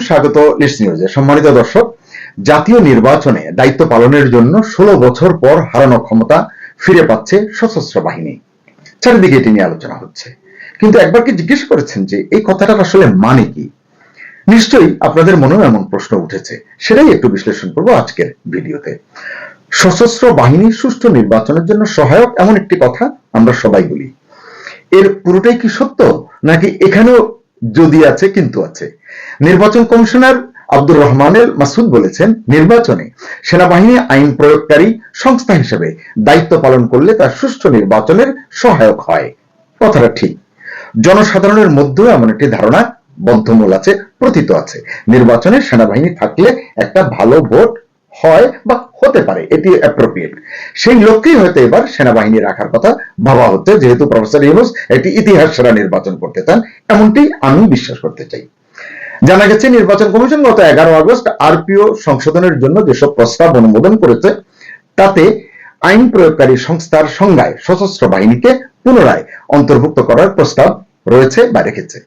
স্বাগত লিস্ট নিউজে। সম্মানিত দর্শক, জাতীয় নির্বাচনে দায়িত্ব পালনের জন্য ষোলো বছর পর হারানো ক্ষমতা ফিরে পাচ্ছে সশস্ত্র বাহিনী। চারিদিকে এটি নিয়ে আলোচনা হচ্ছে। কিন্তু একবার কি জিজ্ঞেস করেছেন যে এই আসলে মানে কি? নিশ্চয়ই আপনাদের মনেও এমন প্রশ্ন উঠেছে। সেটাই একটু বিশ্লেষণ করব আজকের ভিডিওতে। সশস্ত্র বাহিনী সুষ্ঠু নির্বাচনের জন্য সহায়ক এমন একটি কথা আমরা সবাই বলি। এর পুরোটাই কি সত্য? নাকি এখানেও যদি আছে, কিন্তু আছে। নির্বাচন কমিশনার আব্দুর রহমানের মাসুদ বলেছেন, নির্বাচনে সেনাবাহিনী আইন প্রয়োগকারী সংস্থা হিসেবে দায়িত্ব পালন করলে তা সুষ্ঠু নির্বাচনের সহায়ক হয়। কথাটা ঠিক। জনসাধারণের মধ্যেও এমন একটি ধারণা বদ্ধমূল আছে, প্রতীত আছে। নির্বাচনে সেনাবাহিনী থাকলে একটা ভালো ভোট হয় বা হতে পারে, এটি অ্যাপ্রোপ্রিয়েট সেই লক্ষ্যেই হয়তো এবার সেনাবাহিনী রাখার কথা ভাবা হচ্ছে, যেহেতু প্রফেসর ইউনুস একটি ইতিহাস সেরা নির্বাচন করতে চান, এমনটি আমি বিশ্বাস করতে চাই। জানা গেছে, নির্বাচন কমিশন গত এগারো আগস্ট আরপিও সংশোধনের জন্য যেসব প্রস্তাব অনুমোদন করেছে, তাতে আইন প্রয়োগকারী সংস্থার সংজ্ঞায় সশস্ত্র বাহিনীকে পুনরায় অন্তর্ভুক্ত করার প্রস্তাব রয়েছে বা রেখেছে।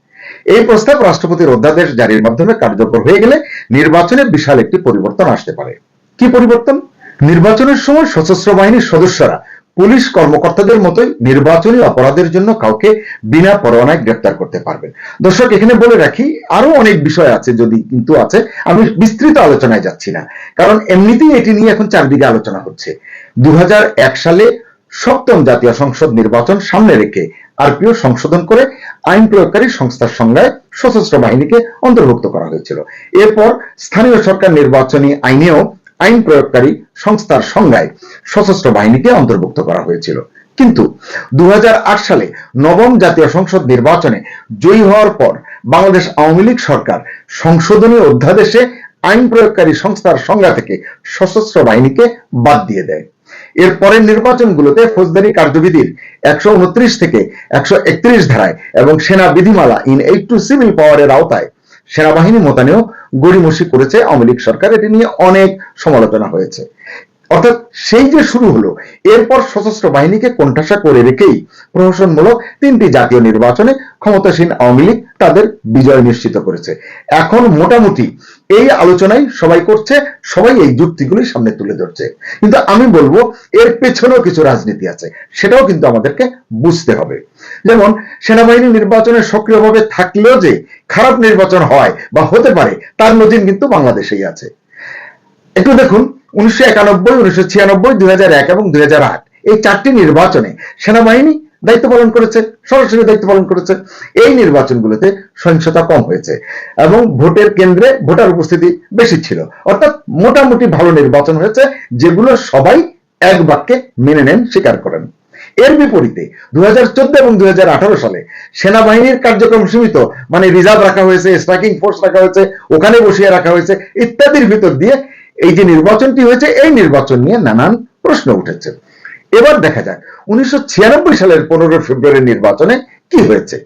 এই প্রস্তাব রাষ্ট্রপতির অধ্যাদেশ জারির মাধ্যমে কার্যকর হয়ে গেলে নির্বাচনে বিশাল একটি পরিবর্তন আসতে পারে। কি পরিবর্তন? নির্বাচনের সময় সশস্ত্র বাহিনীর সদস্যরা পুলিশ কর্মকর্তাদের মতোই নির্বাচনী অপরাধের জন্য কাউকে বিনা পরোয়ানায় গ্রেপ্তার করতে পারবেন। দর্শক, এখানে বলে রাখি, আরও অনেক বিষয় আছে যদি কিন্তু আছে, আমি বিস্তৃত আলোচনায় যাচ্ছি না। কারণ এমনিতেই এটি নিয়ে এখন চারদিকে আলোচনা হচ্ছে। দু হাজার এক সালে সপ্তম জাতীয় সংসদ নির্বাচন সামনে রেখে আরপিও সংশোধন করে আইন প্রয়োগকারী সংস্থার সংজ্ঞায় সশস্ত্র বাহিনীকে অন্তর্ভুক্ত করা হয়েছিল। এরপর স্থানীয় সরকার নির্বাচনী আইনেও আইন প্রয়োগকারী সংস্থার সংজ্ঞায় সশস্ত্র বাহিনীকে অন্তর্ভুক্ত করা হয়েছিল। কিন্তু দু সালে নবম জাতীয় সংসদ নির্বাচনে জয়ী হওয়ার পর বাংলাদেশ আওয়ামী লীগ সরকার সংশোধনী অধ্যাদেশে আইন প্রয়োগকারী সংস্থার সংজ্ঞা থেকে সশস্ত্র বাহিনীকে বাদ দিয়ে দেয়। এর পরের নির্বাচনগুলোতে ফৌজদারি কার্যবিধির একশো উনত্রিশ থেকে একশো একত্রিশ ধারায় এবং সেনা বিধিমালা ইন এইট টু সিভিল পাওয়ারের আওতায় সেনাবাহিনী মোতায়েনও গড়িমসি করেছে আওয়ামী লীগ সরকার। এটি নিয়ে অনেক সমালোচনা হয়েছে। অর্থাৎ সেই যে শুরু হলো, এরপর সশস্ত্র বাহিনীকে কোণঠাসা করে রেখেই প্রহসনমূলক তিনটি জাতীয় নির্বাচনে ক্ষমতাসীন আওয়ামী লীগ তাদের বিজয় নিশ্চিত করেছে। এখন মোটামুটি এই আলোচনায় সবাই করছে, সবাই এই যুক্তিগুলি সামনে তুলে ধরছে। কিন্তু আমি বলব, এর পেছনেও কিছু রাজনীতি আছে, সেটাও কিন্তু আমাদেরকে বুঝতে হবে। যেমন, সেনাবাহিনী নির্বাচনে সক্রিয়ভাবে থাকলেও যে খারাপ নির্বাচন হয় বা হতে পারে, তার নজির কিন্তু বাংলাদেশেই আছে। একটু দেখুন উপস্থিতি বেশি ছিল। অর্থাৎ মোটামুটি ভালো নির্বাচন হয়েছে, যেগুলো সবাই এক বাক্যে মেনে নেন, স্বীকার করেন। এর বিপরীতে দু হাজার চোদ্দ এবং দু হাজার আঠারো সালে সেনাবাহিনীর কার্যক্রম সীমিত মানে রিজার্ভ রাখা হয়েছে, স্ট্রাইকিং ফোর্স রাখা হয়েছে, ওখানে বসিয়ে রাখা হয়েছে, ইত্যাদির ভিতর দিয়ে এই যে নির্বাচনটি হয়েছে, এই নির্বাচন নিয়ে নানান প্রশ্ন উঠেছে। এবার দেখা যাক, উনিশশো সালের পনেরো ফেব্রুয়ারি নির্বাচনে কি হয়েছে?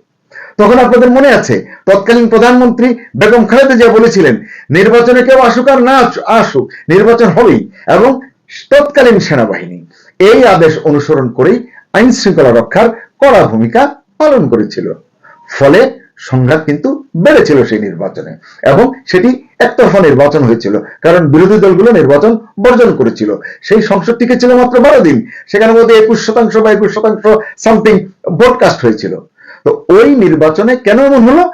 তখন আপনাদের মনে আছে, তৎকালীন প্রধানমন্ত্রী বেগম খালেদা জিয়া বলেছিলেন, নির্বাচনে কেউ আসুক আর না আসুক, নির্বাচন হবেই এবং তৎকালীন সেনাবাহিনী এই আদেশ অনুসরণ করেই আইন শৃঙ্খলা রক্ষার কড়া ভূমিকা পালন করেছিল। ফলে সংঘাত কিন্তু বেড়েছিল সেই নির্বাচনে। এবং সেটি একতরফা নির্বাচন হয়েছিল, কারণ বিরোধী দলগুলো নির্বাচন বর্জন করেছিল। সেই সংসদটিকে ছিল মাত্র বারো দিন, সেখানে মধ্যে একুশ শতাংশ বা একুশ শতাংশ সামথিং ভোটকাস্ট হয়েছিল। তো ওই নির্বাচনে কেন এমন হলো?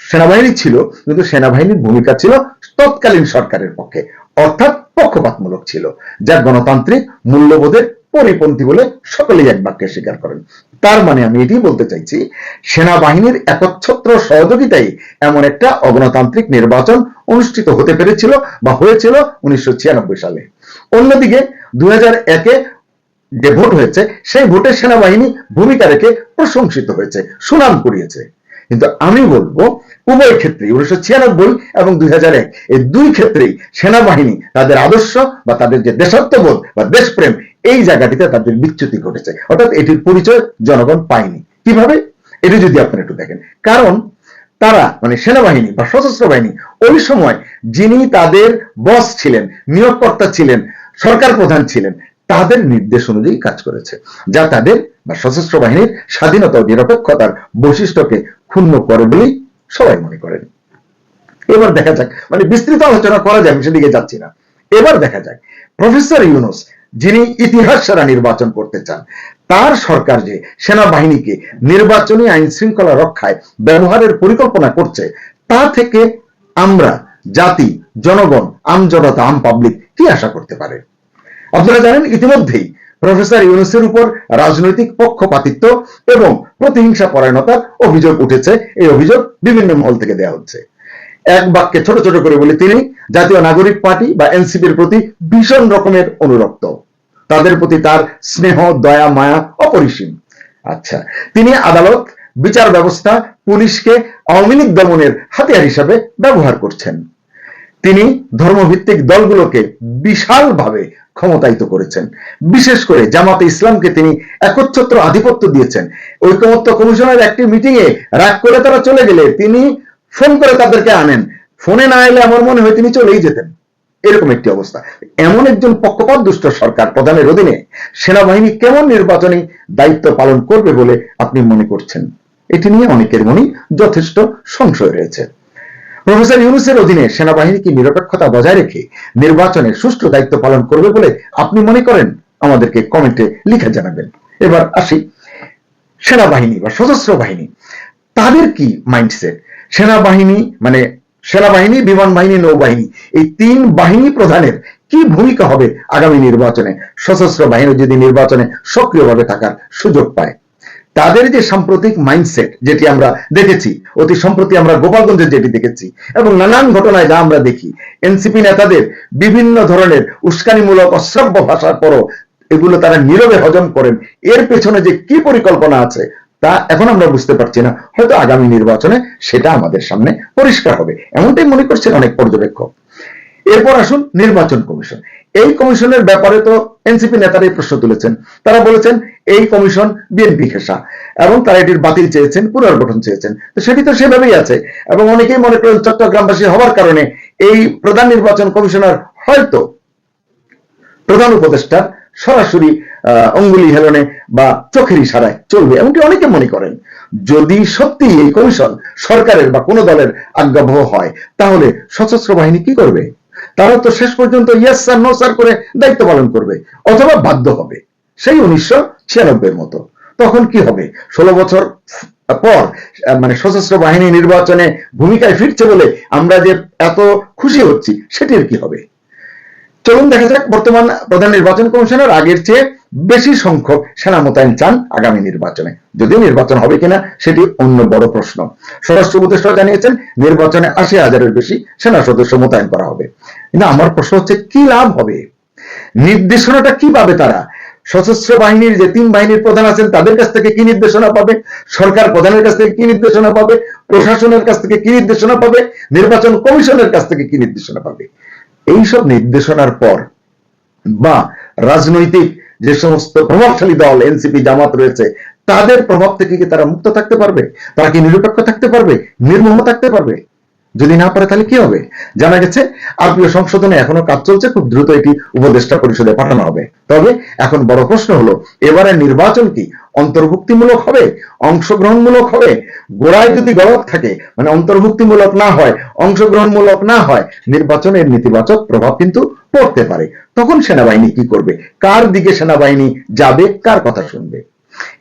সেনাবাহিনী ছিল, কিন্তু সেনাবাহিনীর ভূমিকা ছিল তৎকালীন সরকারের পক্ষে, অর্থাৎ পক্ষপাতমূলক ছিল, যা গণতান্ত্রিক মূল্যবোধের পরিপন্থী বলে সকলেই এক বাক্যে স্বীকার করেন। তার মানে আমি এটি বলতে চাইছি, সেনাবাহিনীর একচ্ছত্র সহযোগিতায় এমন একটা অগণতান্ত্রিক নির্বাচন অনুষ্ঠিত হতে পেরেছিল বা হয়েছিল উনিশশো ছিয়ানব্বই সালে। অন্যদিকে দুই হাজার একে যে ভোট হয়েছে, সেই ভোটে সেনাবাহিনী ভূমিকা রেখে প্রশংসিত হয়েছে, সুনাম কুড়িয়েছে। কিন্তু আমি বলব, উভয় ক্ষেত্রে উনিশশো ছিয়ানব্বই এবং দুই হাজার এক, এই দুই ক্ষেত্রেই সেনাবাহিনী তাদের আদর্শ বা তাদের যে দেশাত্মবোধ বা দেশপ্রেম, এই জায়গাটিতে তাদের বিচ্যুতি ঘটেছে। অর্থাৎ এটির পরিচয় জনগণ পায়নি। কীভাবে? এটি যদি আপনারা একটু দেখেন। কারণ তারা মানে সেনাবাহিনী বা সশস্ত্র বাহিনী, ওই সময় যিনি তাদের বস ছিলেন, নিয়োগকর্তা ছিলেন, সরকার প্রধান ছিলেন তাদের নির্দেশ অনুযায়ী কাজ করেছে, যা তাদের বা সশস্ত্র বাহিনীর স্বাধীনতা ও নিরপেক্ষতার বৈশিষ্ট্যকে ক্ষুণ্ণ করে বলেই সবাই মনে করেন। এবার দেখা যাক মানে বিস্তৃত আলোচনা করা যায়, আমি সেদিকে যাচ্ছি না। এবার দেখা যাক, প্রফেসর ইউনুস, যিনি ইতিহাস সেরা নির্বাচন করতে চান, তার সরকার যে সেনাবাহিনীকে নির্বাচনী আইন শৃঙ্খলা রক্ষায় ব্যবহারের পরিকল্পনা করছে, তা থেকে আমরা জাতি, জনগণ, আমজনতা আম পাবলিক কি আশা করতে পারে? আপনারা জানেন ইতিমধ্যেই প্রফেসর ইউনুসের উপর রাজনৈতিক পক্ষপাতিত্ব এবং প্রতিহিংসা পরায়ণতার অভিযোগ উঠেছে। এই অভিযোগ বিভিন্ন মহল থেকে দেওয়া হচ্ছে। এক বাক্যে ছোট ছোট করে বলে তিনি, জাতীয় নাগরিক পার্টি বা এনসিপির প্রতি ভীষণ রকমের অনুরক্ত। তাদের প্রতি তার স্নেহ, দয়া, মায়া অপরিসীম। আচ্ছা তিনি আদালত, বিচার ব্যবস্থা, পুলিশকে আওয়ামী লীগ দমনের হাতিয়ার হিসাবে ব্যবহার করছেন। তিনি ধর্মভিত্তিক দলগুলোকে বিশালভাবে ক্ষমতায়িত করেছেন। বিশেষ করে জামাতে ইসলামকে তিনি একচ্ছত্র আধিপত্য দিয়েছেন। ঐকমত্য কমিশনের একটি মিটিং এ রাগ করে তারা চলে গেলে তিনি ফোন করে তাদেরকে আনেন। ফোনে না এলে আমার মনে হয় তিনি চলেই যেতেন। এরকম একটি অবস্থা। এমন একজন পক্ষপাত দুষ্ট সরকার প্রধানের অধীনে সেনাবাহিনী কেমন নির্বাচনী দায়িত্ব পালন করবে বলে আপনি মনে করছেন? এটি নিয়ে অনেকের মনে যথেষ্ট সংশয় রয়েছে। প্রফেসর ইউনুসের অধীনে সেনাবাহিনী কি নিরপেক্ষতা বজায় রেখে নির্বাচনে সুষ্ঠু দায়িত্ব পালন করবে বলে আপনি মনে করেন? আমাদেরকে কমেন্টে লিখে জানাবেন। এবার আসি। সেনাবাহিনী বা সশস্ত্র বাহিনী, তাদের কি মাইন্ডসেট সেনাবাহিনী মানে সেনাবাহিনী, বিমান বাহিনী, নৌবাহিনী, এই তিন বাহিনী প্রধানের কি ভূমিকা হবে আগামী নির্বাচনে? সশস্ত্র বাহিনী যদি নির্বাচনে সক্রিয়ভাবে থাকার সুযোগ পায় তাদের যে সাম্প্রতিক মাইন্ডসেট যেটি আমরা দেখেছি, অতি সম্প্রতি আমরা গোপালগঞ্জে যেটি দেখেছি এবং নানান ঘটনায় যা আমরা দেখি এনসিপি নেতাদের বিভিন্ন ধরনের উস্কানিমূলক অশ্রাব্য ভাষার পরও এগুলো তারা নীরবে হজম করেন। এর পেছনে যে কি পরিকল্পনা আছে, তা এখন আমরা বুঝতে পারছি না। হয়তো আগামী নির্বাচনে সেটা আমাদের সামনে পরিষ্কার হবে। এমনটাই মনে করছেন অনেক পর্যবেক্ষক। এরপর আসুন নির্বাচন কমিশন। এই কমিশনের ব্যাপারে তো এনসিপি নেতারাই প্রশ্ন তুলেছেন। তারা বলেছেন, এই কমিশন বিএনপি ঘেঁষা এবং তারা এটির বাতিল চেয়েছেন, পুনর্গঠন চেয়েছেন। তো সেটি তো সেভাবেই আছে এবং অনেকেই মনে করেন চট্টগ্রামবাসী হওয়ার কারণে এই প্রধান নির্বাচন কমিশনার হয়তো প্রধান উপদেষ্টা সরাসরি অঙ্গুলি হেলনে বা চোখের ইশারায় চলবে এমনকি অনেকে মনে করেন। যদি সত্যি এই কমিশন সরকারের বা কোনো দলের আজ্ঞাবহ হয়, তাহলে সশস্ত্র বাহিনী কি করবে? তারা তো শেষ পর্যন্ত ইয়েস স্যার নো স্যার করে দায়িত্ব পালন করবে, অথবা বাধ্য হবে। সেই উনিশশো ছিয়ানব্বই মতো। তখন কি হবে? ষোলো বছর পর মানে সশস্ত্র বাহিনী নির্বাচনে ভূমিকায় ফিরছে বলে আমরা যে এত খুশি হচ্ছি, সেটির কি হবে? চলুন দেখা যাক, বর্তমান প্রধান নির্বাচন কমিশনার আগের চেয়ে বেশি সংখ্যক সেনা মোতায়েন চান আগামী নির্বাচনে। যদিও নির্বাচন হবে কিনা, সেটি অন্য বড় প্রশ্ন। স্বরাষ্ট্র উপদেষ্টা জানিয়েছেন, নির্বাচনে আশি হাজারের বেশি সেনা সদস্য মোতায়েন করা হবে। কিন্তু আমার প্রশ্ন হচ্ছে, কি লাভ হবে? নির্দেশনাটা কি পাবে তারা? সশস্ত্র বাহিনীর যে তিন বাহিনীর প্রধান আছেন, তাদের কাছ থেকে কি নির্দেশনা পাবে? সরকার প্রধানের কাছ থেকে কি নির্দেশনা পাবে? প্রশাসনের কাছ থেকে কি নির্দেশনা পাবে? নির্বাচন কমিশনের কাছ থেকে কি নির্দেশনা পাবে? এইসব নির্দেশনার পর বা রাজনৈতিক যে সমস্ত প্রভাবশালী দল, এনসিপি, জামাত রয়েছে, তাদের প্রভাব থেকে কি তারা মুক্ত থাকতে পারবে? তারা কি নিরপেক্ষ থাকতে পারবে? নির্মম থাকতে পারবে? যদি না পারে তাহলে কি হবে? জানা গেছে আরপিও সংশোধনে এখনও কাজ চলছে, খুব দ্রুত এটি উপদেষ্টা পরিষদে পাঠানো হবে। তবে এখন বড় প্রশ্ন হলো এবারে নির্বাচন কি অন্তর্ভুক্তিমূলক হবে, অংশগ্রহণমূলক হবে? গোড়ায় যদি গলত থাকে মানে অন্তর্ভুক্তিমূলক না হয়, অংশগ্রহণমূলক না হয়, নির্বাচনের নেতিবাচক প্রভাব কিন্তু পড়তে পারে। তখন সেনাবাহিনী কি করবে? কার দিকে সেনাবাহিনী যাবে? কার কথা শুনবে?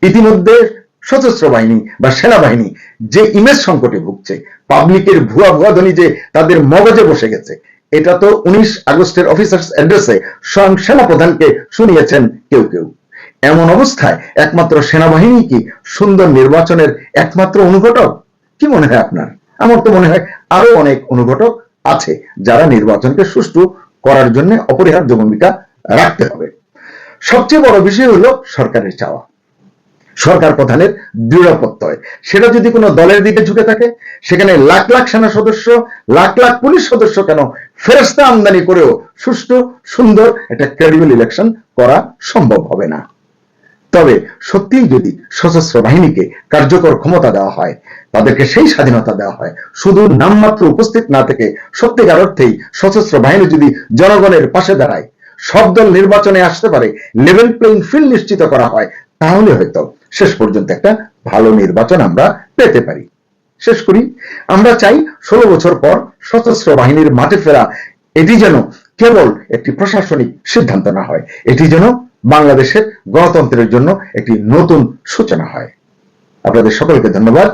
ইতিমধ্যে সশস্ত্র বাহিনী বা সেনাবাহিনী যে ইমেজ সংকটে ভুগছে পাবলিকের ভুয়া ভুয়া ধ্বনি যে তাদের মগজে বসে গেছে, এটা তো উনিশ আগস্টের অফিসার্স অ্যাড্রেসে স্বয়ং সেনাপ্রধানকে শুনিয়েছেন কেউ কেউ। এমন অবস্থায় একমাত্র সেনাবাহিনী কি সুন্দর নির্বাচনের একমাত্র অনুঘটক? কি মনে হয় আপনার? আমার তো মনে হয় আরও অনেক অনুঘটক আছে যারা নির্বাচনকে সুষ্ঠু করার জন্য অপরিহার্য ভূমিকা রাখতে হবে। সবচেয়ে বড় বিষয় হলো সরকারের চাওয়া। সরকার প্রধানের দৃঢ় প্রত্যয় সেটা যদি কোনো দলের দিকে ঝুঁকে থাকে, সেখানে লাখ লাখ সেনা সদস্য, লাখ লাখ পুলিশ সদস্য কেন ফেরস্তা আমদানি করেও সুষ্ঠু, সুন্দর একটা ক্রেডিবল ইলেকশন করা সম্ভব হবে না। তবে সত্যিই যদি সশস্ত্র বাহিনীকে কার্যকর ক্ষমতা দেওয়া হয়, তাদেরকে সেই স্বাধীনতা দেওয়া হয়, শুধু নামমাত্র উপস্থিত না থেকে সত্যিকার অর্থেই সশস্ত্র বাহিনী যদি জনগণের পাশে দাঁড়ায়, সব দল নির্বাচনে আসতে পারে লেভেল প্লেইং ফিল্ড নিশ্চিত করা হয়, তাহলে হয়তো শেষ পর্যন্ত একটা ভালো নির্বাচন আমরা পেতে পারি। শেষ করি। আমরা চাই ষোলো বছর পর সশস্ত্র বাহিনীর মাঠে ফেরা এটি যেন কেবল একটি প্রশাসনিক সিদ্ধান্ত না হয়, এটি যেন বাংলাদেশের গণতন্ত্রের জন্য একটি নতুন সূচনা হয়। আপনাদের সকলকে ধন্যবাদ।